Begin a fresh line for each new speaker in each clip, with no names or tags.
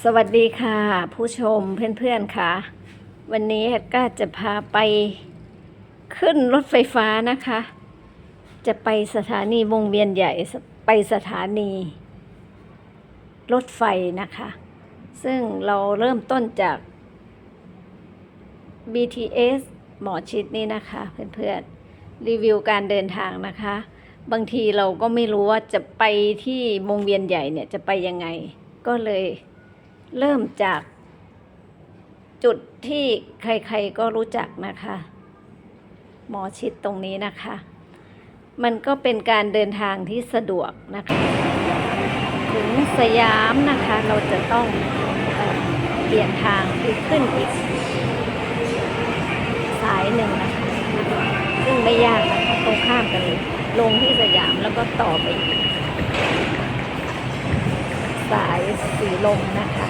สวัสดีค่ะ ผู้ชมเพื่อนๆค่ะ วันนี้ก็จะพาไปขึ้นรถไฟฟ้านะคะ จะไปสถานีวงเวียนใหญ่ไปสถานี รถไฟนะคะ ซึ่งเราเริ่มต้นจาก BTS หมอชิดนี่นะคะเพื่อนๆ รีวิวการเดินทางนะคะ บางทีเราก็ไม่รู้ว่าจะไปที่วงเวียนใหญ่เนี่ยจะไปยังไงก็เลย เริ่มจากจุดที่ใครๆก็รู้จักนะคะ หมอชิดตรงนี้นะคะ มันก็เป็นการเดินทางที่สะดวกนะคะ ถึงสยามนะคะเราจะต้องเอเปลี่ยนทางไปขึ้นอีกสายหนึ่งนะคะ ซึ่งไม่ยากนะคะตรงข้ามกันเลยลงที่สยามแล้วก็ต่อไปอีก สายสีลมนะคะ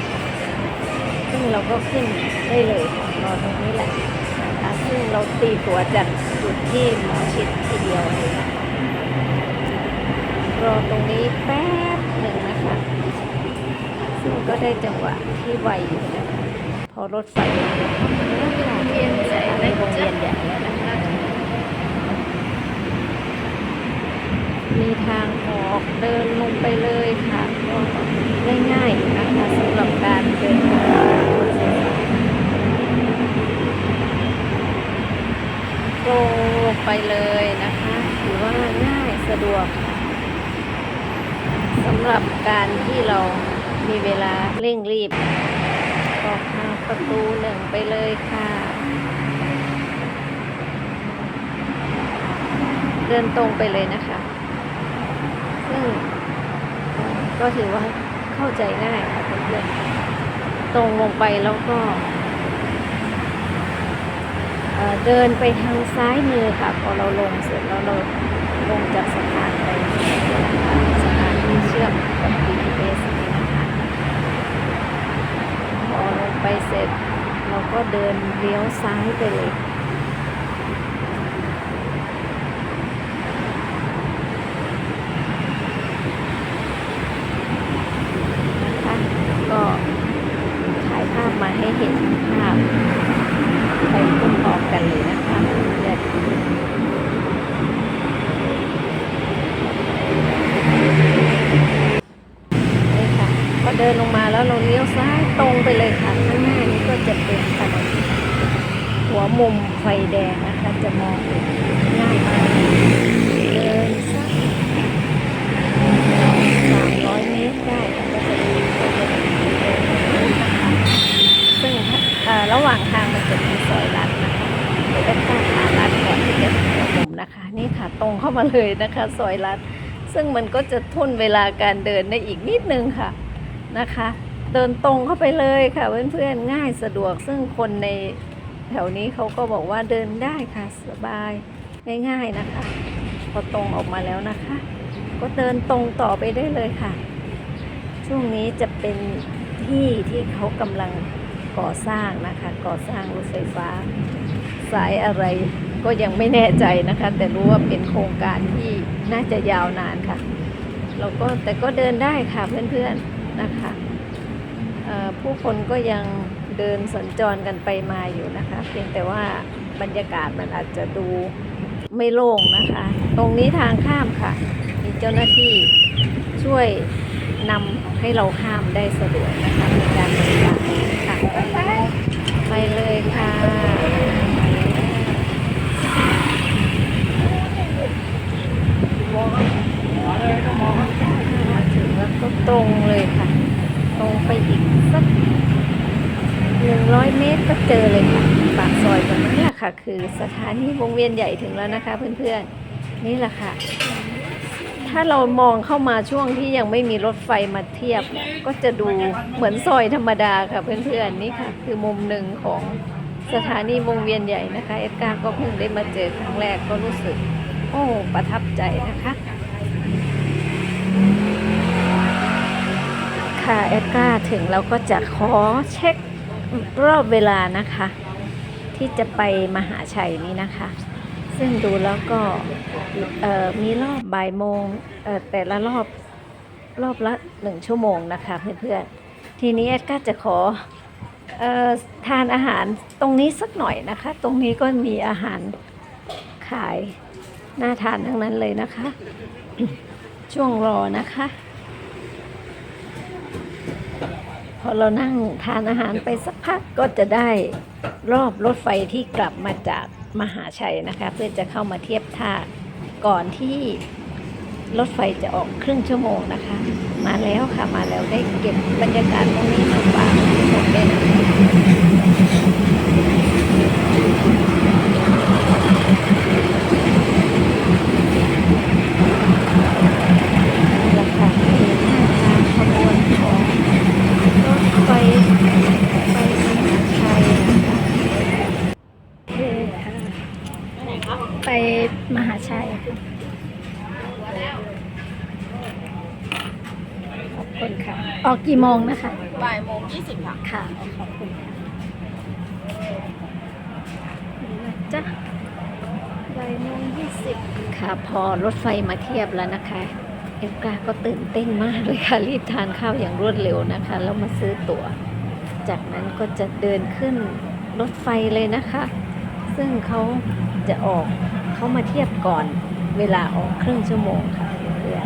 ซึ่งเราก็ขึ้นได้เลยค่ะรอตรงนี้แหละนะคะซึ่งเราตีตัวจากจุดที่หมอชิดทีเดียวเลยนะคะรอตรงนี้แป๊บหนึ่งนะคะ ซึ่งก็ได้จังหวะที่ไวอยู่นะคะพอรถไฟมาถึงเวียนใหญ่ในวงเวียนใหญ่แล้วนะคะมีทางออกเดินลงไปเลยค่ะก็ได้ง่ายอยู่นะคะสำหรับการเดินทางบนเส้นทาง ตรงลงไปเลยนะคะถือว่าง่ายสะดวกสำหรับการที่เรามีเวลาเร่งรีบออกทางประตูหนึ่งไปเลยค่ะ เดินตรงไปเลยนะคะ ซึ่งก็ถือว่าเข้าใจง่ายค่ะเพื่อนๆตรงลงไปแล้วก็ เดินไปทางซ้ายมือค่ะ พอเราลงเสร็จแล้วเราลงจากสะพานไปสะพานที่เชื่อมกับ BTS นี่นะคะพอลงไปเสร็จเราก็เดินเลี้ยวซ้ายไปเลย นะคะก็ถ่ายภาพมาให้เห็นภาพไปพร้อมๆกันเลยนะคะเดี๋ยวนี่ค่ะพอ เดินลงมาแล้วเราเลี้ยวซ้ายตรงไปเลยค่ะ ข้างหน้านี้ก็จะเป็นถนนหัวมุมไฟแดงนะคะ จะมองง่ายมากเดินสักสามร้อยเมตรได้ค่ะก็จะมีซึ่งเอ่อระหว่างทางมันจะมีซอยลัดนะคะเดี๋ยวก็ข้ามหาลัดก่อนที่จะถึงหัวมุมนะคะ นี่ค่ะตรงเข้ามาเลยนะคะ ซอยลัดซึ่งมันก็จะทุ่นเวลาการเดินได้อีกนิดนึงค่ะ นะคะ เดินตรงเข้าไปเลยค่ะเพื่อนๆง่ายสะดวกซึ่งคนในแถวนี้เขาก็บอกว่าเดินได้ค่ะสบายง่ายๆนะคะ พอตรงออกมาแล้วนะคะ ก็เดินตรงต่อไปได้เลยค่ะ ช่วงนี้จะเป็นที่ที่เขากำลังก่อสร้างนะคะ ก่อสร้างรถไฟฟ้า สายอะไรก็ยังไม่แน่ใจนะคะ แต่รู้ว่าเป็นโครงการที่น่าจะยาวนานค่ะเราก็แต่ก็เดินได้ค่ะเพื่อนๆ นะคะผู้คนก็ยังเดินสัญจรกันไปมาอยู่นะคะ เพียงแต่ว่าบรรยากาศมันอาจจะดูไม่โล่งนะคะ ตรงนี้ทางข้ามค่ะ มีเจ้าหน้าที่ช่วยนำให้เราข้ามได้สะดวกนะคะในการบริการค่ะไปเลยค่ะมาถึงแล้วก็ตรงเลยค่ะ ตรงไปอีกสักหนึ่งร้อยเมตรก็เจอเลยค่ะปากซอยตรงนี้แหละ คือสถานีวงเวียนใหญ่ถึงแล้วนะคะเพื่อนๆ นี่แหละค่ะ ถ้าเรามองเข้ามาช่วงที่ยังไม่มีรถไฟมาเทียบเนี่ยก็จะดูเหมือนซอยธรรมดาค่ะเพื่อนๆ นี่ค่ะ คือมุมหนึ่งของสถานีวงเวียนใหญ่นะคะ เอ็ดการ์ก็เพิ่งได้มาเจอครั้งแรกก็รู้สึก โอ้ประทับใจนะคะค่ะเอ็ดการ์ถึงเราก็จะขอเช็ครอบเวลานะคะ ที่จะไปมหาชัยนี้นะคะ ซึ่งดูแล้วก็มีรอบบ่ายโมงแต่ละรอบรอบละหนึ่งชั่วโมงนะคะเพื่อนๆ ทีนี้แอดก็จะขอออทานอาหารตรงนี้สักหน่อยนะคะ ตรงนี้ก็มีอาหารขายน่าทานทั้งนั้นเลยนะคะ ช่วงรอนะคะ พอเรานั่งทานอาหารไปสักพักก็จะได้ รอบรถไฟที่กลับมาจากมหาชัยนะคะ เพื่อจะเข้ามาเทียบท่าก่อนที่รถไฟจะออกครึ่งชั่วโมงนะคะ มาแล้วค่ะมาแล้วได้เก็บบรรยากาศตรงนี้มาฝากทุกคนด้วยนะคะนี่แหละค่ะคือหน้าทางขบวนของรถไฟไปมหาชัยนะคะโอเคค่ะไป มหาชัยขอบคุณค่ะ ออกกี่โมงนะคะ
บ่ายโมงยี่สิบค่ะ
ค่ะ ขอบคุณค่ะนี่นะจ๊ะบ่ายโมงยี่สิบค่ะ พอรถไฟมาเทียบแล้วนะคะ เอฟกาก็ตื่นเต้นมากเลยค่ะ รีบทานข้าวอย่างรวดเร็วนะคะ แล้วมาซื้อตั๋ว จากนั้นก็จะเดินขึ้นรถไฟเลยนะคะ ซึ่งเขาจะออก เขามาเทียบก่อนเวลาออกครึ่งชั่วโมงค่ะเพื่อ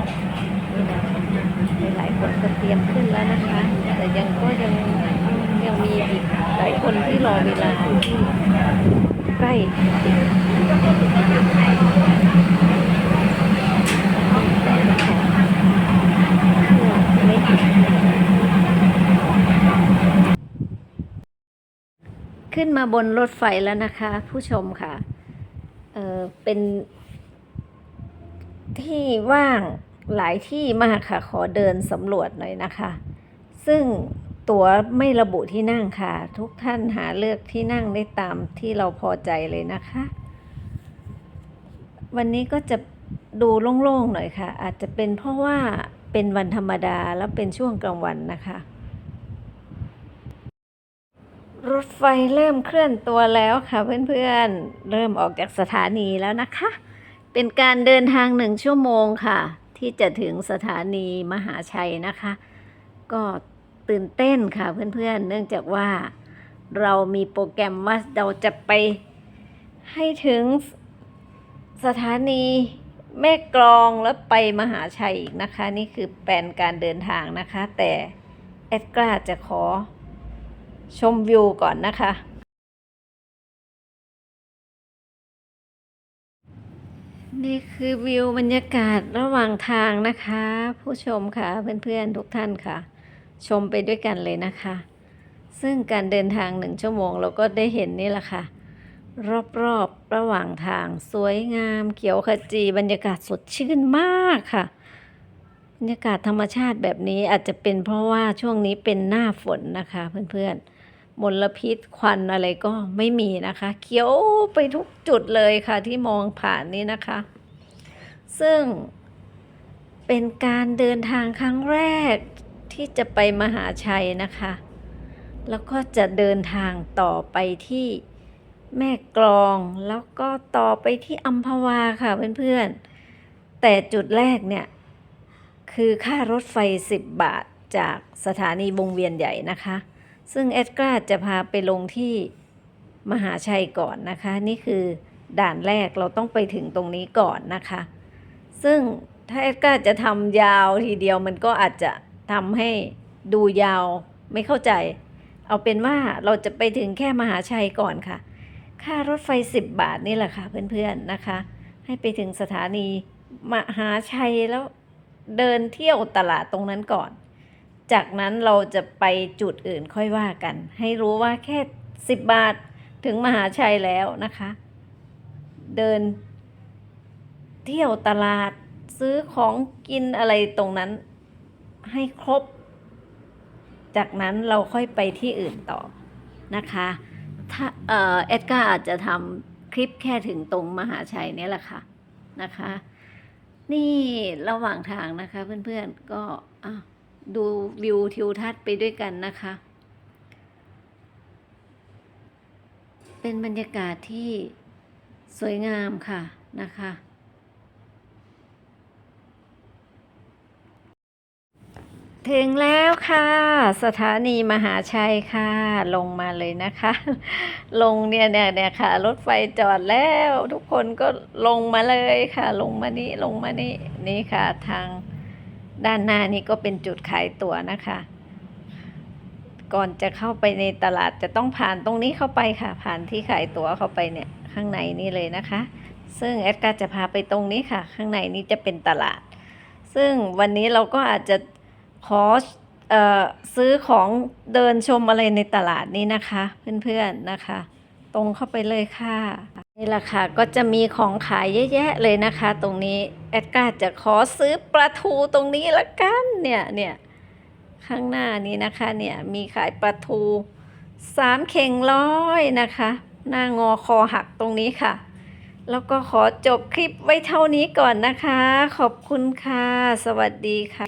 นี่นะคะหลายคนก็เตรียมขึ้นแล้วนะคะ แต่ยังก็ยังยังมีอีกหลายคนที่รอเวลาที่ใกล้ขึ้นมาบนรถไฟแล้วนะคะ ผู้ชมค่ะ เออเป็นที่ว่างหลายที่มากค่ะ ขอเดินสำรวจหน่อยนะคะ ซึ่งตั๋วไม่ระบุที่นั่งค่ะ ทุกท่านหาเลือกที่นั่งได้ตามที่เราพอใจเลยนะคะ วันนี้ก็จะดูโล่งๆหน่อยค่ะ อาจจะเป็นเพราะว่าเป็นวันธรรมดาแล้วเป็นช่วงกลางวันนะคะ รถไฟเริ่มเคลื่อนตัวแล้วค่ะเพื่อนๆ เริ่มออกจากสถานีแล้วนะคะ เป็นการเดินทางหนึ่งชั่วโมงค่ะ ที่จะถึงสถานีมหาชัยนะคะ ก็ตื่นเต้นค่ะเพื่อนๆ เนื่องจากว่าเรามีโปรแกรมว่าเราจะไปให้ถึงสถานีแม่กลองแล้วไปมหาชัยอีกนะคะ นี่คือแผนการเดินทางนะคะ แต่แอดกล้าจะขอ ชมวิวก่อนนะคะ นี่คือวิวบรรยากาศระหว่างทางนะคะ ผู้ชมค่ะเพื่อนๆทุกท่านค่ะ ชมไปด้วยกันเลยนะคะ ซึ่งการเดินทางหนึ่งชั่วโมงเราก็ได้เห็นนี่แหละค่ะ รอบๆระหว่างทางสวยงามเขียวขจีบรรยากาศสดชื่นมากค่ะบรรยากาศธรรมชาติแบบนี้อาจจะเป็นเพราะว่าช่วงนี้เป็นหน้าฝนนะคะเพื่อนๆ มลพิษควันอะไรก็ไม่มีนะคะ เขียวไปทุกจุดเลยค่ะที่มองผ่านนี้นะคะ ซึ่งเป็นการเดินทางครั้งแรกที่จะไปมหาชัยนะคะ แล้วก็จะเดินทางต่อไปที่แม่กลองแล้วก็ต่อไปที่อัมพวาค่ะเพื่อนๆ แต่จุดแรกเนี่ย คือค่ารถไฟ 10 บาทจากสถานีวงเวียนใหญ่นะคะ ซึ่งเอ็ดการ์จะพาไปลงที่มหาชัยก่อนนะคะ นี่คือด่านแรกเราต้องไปถึงตรงนี้ก่อนนะคะ ซึ่งถ้าเอ็ดการ์จะทำยาวทีเดียวมันก็อาจจะทำให้ดูยาวไม่เข้าใจ เอาเป็นว่าเราจะไปถึงแค่มหาชัยก่อนค่ะ ค่ารถไฟ 10 บาทนี่แหละค่ะเพื่อนๆนะคะ ให้ไปถึงสถานีมหาชัยแล้วเดินเที่ยวตลาดตรงนั้นก่อน จากนั้นเราจะไปจุดอื่นค่อยว่ากัน ให้รู้ว่าแค่10บาทถึงมหาชัยแล้วนะคะ เดิน เที่ยวตลาดซื้อของกินอะไรตรงนั้นให้ครบ จากนั้นเราค่อยไปที่อื่นต่อนะคะถ้าเอ,อเอ็ดการ์อาจจะทำคลิปแค่ถึงตรงมหาชัยนี่แหละค่ะนะคะ นี่ระหว่างทางนะคะเพื่อนๆก็อะ ดูวิวทิวทัศน์ไปด้วยกันนะคะ เป็นบรรยากาศที่สวยงามค่ะนะคะ ถึงแล้วค่ะ สถานีมหาชัยค่ะ ลงมาเลยนะคะ ลงเนี่ยเนี่ยเนี่ยค่ะ รถไฟจอดแล้ว ทุกคนก็ลงมาเลยค่ะ ลงมานี่ลงมานี่นี่ค่ะทาง ด้านหน้านี่ก็เป็นจุดขายตั๋วนะคะ ก่อนจะเข้าไปในตลาดจะต้องผ่านตรงนี้เข้าไปค่ะ ผ่านที่ขายตั๋วเข้าไปเนี่ยข้างในนี่เลยนะคะ ซึ่งแอดการจะพาไปตรงนี้ค่ะ ข้างในนี้จะเป็นตลาด ซึ่งวันนี้เราก็อาจจะขอออซื้อของเดินชมอะไรในตลาดนี้นะคะ เพื่อนๆนะคะ ตรงเข้าไปเลยค่ะนี่แหละค่ะก็จะมีของขายเยอะแยะเลยนะคะ ตรงนี้แอดการจะขอซื้อปลาทูตรงนี้ละกันเนี่ยเนี่ยข้างหน้านี้นะคะเนี่ยมีขายปลาทูสามเข่งร้อยนะคะ หน้างอคอหักตรงนี้ค่ะ แล้วก็ขอจบคลิปไว้เท่านี้ก่อนนะคะ ขอบคุณค่ะ สวัสดีค่ะ